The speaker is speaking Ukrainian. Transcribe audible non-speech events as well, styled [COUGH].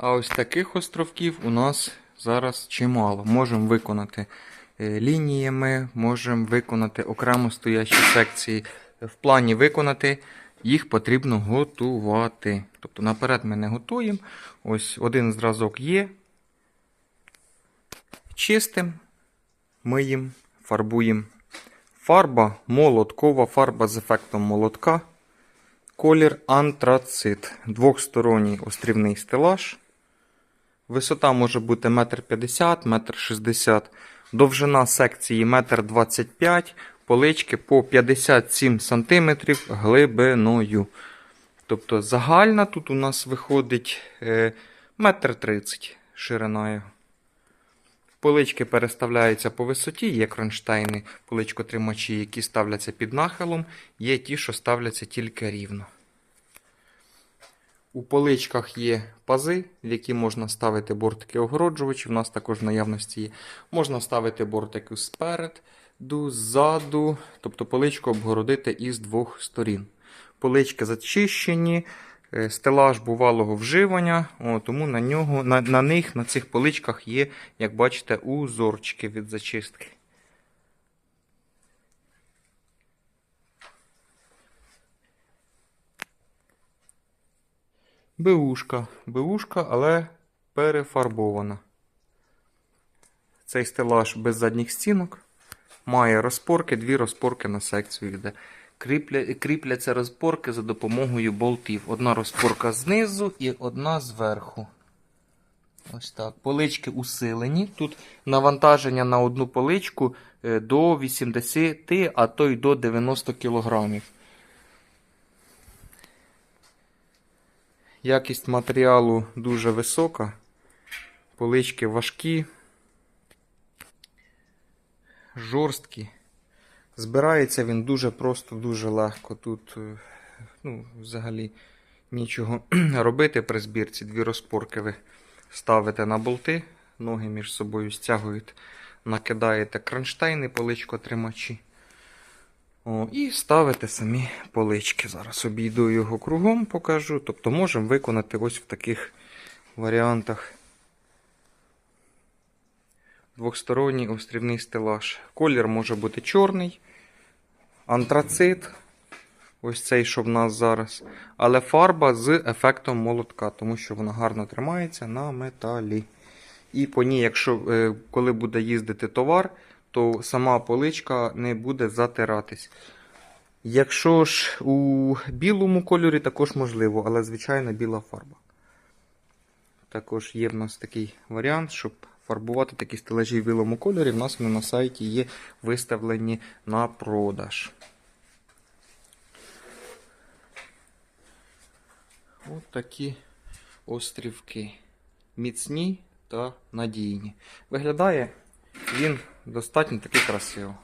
А ось таких островків у нас зараз чимало. Можемо виконати е, лініями, можемо виконати окремо стоячі секції. В плані виконати їх потрібно готувати. Тобто наперед ми не готуємо. Ось один зразок є. Чистим, миємо, фарбуємо. Фарба молоткова, фарба з ефектом молотка. Колір антрацит. Двохсторонній острівний стелаж. Висота може бути 1,50 м, 1,60 м. Довжина секції 1,25 м. Полички по 57 см глибиною. Тобто загальна тут у нас виходить е, 1,30 м шириною. Полички переставляються по висоті, є кронштейни, поличкотримачі, які ставляться під нахилом, є ті, що ставляться тільки рівно. У поличках є пази, в які можна ставити бортики огороджувачі. У нас також в наявності є. Можна ставити бортики спереду, ззаду, тобто поличку обгородити із двох сторін. Полички зачищені, е, стелаж бувалого вживання, о, тому на, нього, на, на них, на цих поличках є, як бачите, узорчики від зачистки. Беушка. Беушка, але перефарбована. Цей стелаж без задніх стінок. Має розпорки, дві розпорки на секцію йде. Кріпля, кріпляться розпорки за допомогою болтів. Одна розпорка знизу і одна зверху. Ось так. Полички усилені. Тут навантаження на одну поличку е, до 80, а то й до 90 кг. Якість матеріалу дуже висока. Полички важкі, жорсткі. Збирається він дуже просто, дуже легко. Тут е, ну, взагалі нічого [CLEARS THROAT] робити при збірці. Дві розпорки ви ставите на болти, ноги між собою стягуєте, накидаєте кронштейни, поличко тримачі. О, і ставите самі полички. Зараз обійду його кругом, покажу. Тобто можемо виконати ось в таких варіантах. Двохсторонній острівний стелаж. Колір може бути чорний, антрацит. Ось цей, що в нас зараз. Але фарба з ефектом молотка, тому що вона гарно тримається на металі. І по ній, якщо е, коли буде їздити товар, то сама поличка не буде затиратись. Якщо ж у білому кольорі, також можливо, але звичайно біла фарба. Також є в нас такий варіант, щоб фарбувати такі стелажі в білому кольорі. В нас вони на сайті є виставлені на продаж. Ось такі острівки. Міцні та надійні. Виглядає він достатньо таки красиво.